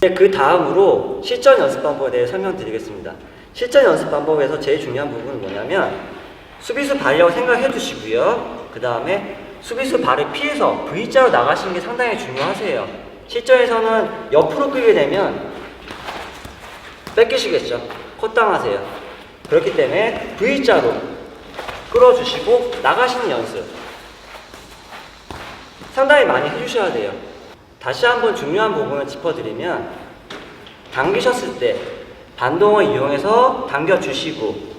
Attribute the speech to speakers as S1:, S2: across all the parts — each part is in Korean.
S1: 네, 그 다음으로 실전 연습 방법에 대해 설명드리겠습니다. 실전 연습 방법에서 제일 중요한 부분은 뭐냐면 수비수 발이라고 생각해 두시고요. 그 다음에 수비수 발을 피해서 V자로 나가시는 게 상당히 중요하세요. 실전에서는 옆으로 끌게 되면 뺏기시겠죠. 컷당하세요. 그렇기 때문에 V자로 끌어주시고 나가시는 연습 상당히 많이 해주셔야 돼요. 다시 한번 중요한 부분을 짚어드리면 당기셨을 때 반동을 이용해서 당겨주시고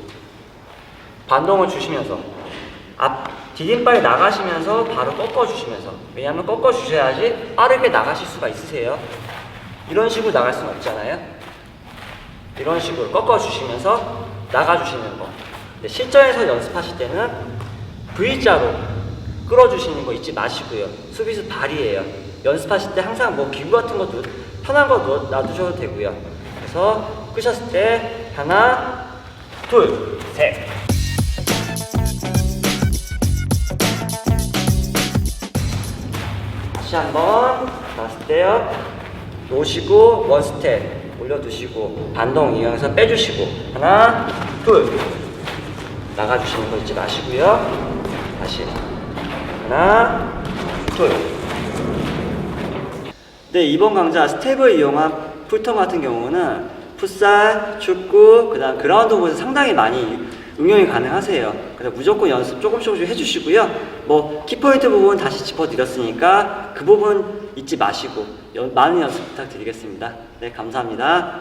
S1: 반동을 주시면서 앞 디딤발이 나가시면서 바로 꺾어주시면서 왜냐하면 꺾어주셔야지 빠르게 나가실 수가 있으세요. 이런 식으로 나갈 수는 없잖아요. 이런 식으로 꺾어주시면서 나가주시는 거. 실전에서 연습하실 때는 V자로 끌어주시는 거 잊지 마시고요. 수비수 발이에요. 연습하실 때 항상 뭐 기구 같은 거 놓- 편한 거 놓- 놔두셔도 되고요. 그래서 끄셨을 때 하나, 둘, 셋. 다시 한번 나왔을 때요. 놓으시고 원 스텝 올려두시고 반동 이용해서 빼주시고 하나, 둘. 나가주시는 거 잊지 마시고요. 다시 하나, 둘. 네, 이번 강좌 스텝을 이용한 풀턴 같은 경우는 풋살, 축구, 그다음 그라운드 부에서 상당히 많이 응용이 가능하세요. 그래서 무조건 연습 조금씩 조금씩 해주시고요. 뭐 키포인트 부분 다시 짚어드렸으니까 그 부분 잊지 마시고 연- 많은 연습 부탁드리겠습니다. 네, 감사합니다.